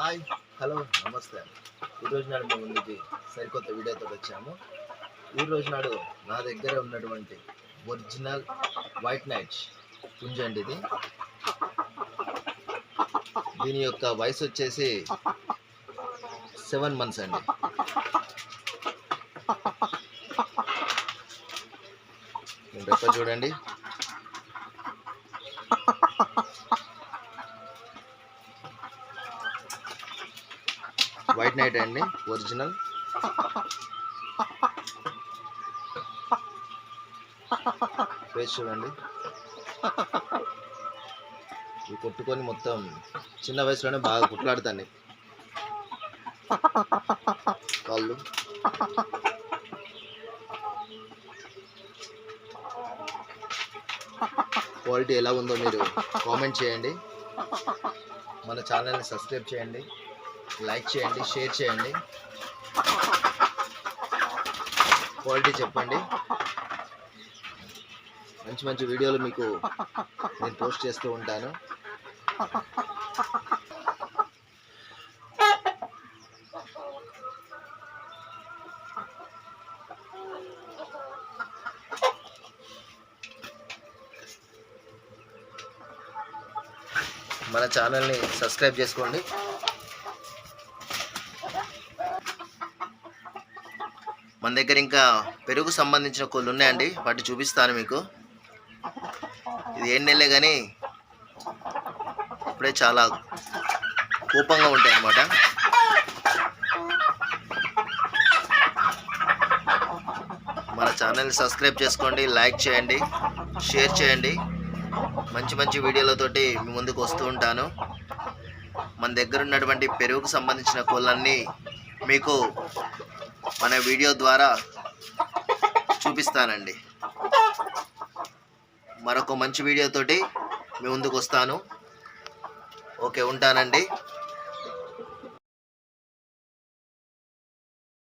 Hi hello నమస్తే. ఈరోజు నాడు మేము ముందుకి సరికొత్త వీడియోతో వచ్చాము. ఈరోజు నాడు నా దగ్గర ఉన్నటువంటి ఒరిజినల్ వైట్ నైట్ పుంజండి ఇది. దీని యొక్క వయసు వచ్చేసి సెవెన్ మంత్స్ అండి. రెప్ప చూడండి. వైట్ నైట్ అండి ఒరిజినల్ ఫేస్ చూడండి. ఇవి కొట్టుకొని మొత్తం చిన్న వయసులోనే బాగా కొట్లాడుతాను కాళ్ళు. క్వాలిటీ ఎలా ఉందో మీరు కామెంట్ చేయండి. మన ఛానల్ని సబ్స్క్రైబ్ చేయండి. లైక్ చేయండి షేర్ చేయండి. క్వాలిటీ చెప్పండి. మంచి మంచి వీడియోలు మీకు నేను పోస్ట్ చేస్తూ ఉంటాను. మన ఛానల్ని సబ్స్క్రైబ్ చేసుకోండి. మన దగ్గర ఇంకా పెరుగు సంబంధించిన కోళ్ళు ఉన్నాయండి. వాటి చూపిస్తాను మీకు. ఇది ఏం నెలలే కానీ ఇప్పుడే చాలా కోపంగా ఉంటాయి అన్నమాట. మన ఛానల్ని సబ్స్క్రైబ్ చేసుకోండి లైక్ చేయండి షేర్ చేయండి. మంచి మంచి వీడియోలతోటి మీ ముందుకు వస్తూ ఉంటాను. మన దగ్గర ఉన్నటువంటి పెరుగుకు సంబంధించిన కోళ్ళన్నీ మీకు మన వీడియో ద్వారా చూపిస్తానండి. మరొక మంచి వీడియోతోటి మీ ముందుకు వస్తాను. ఓకే ఉంటానండి.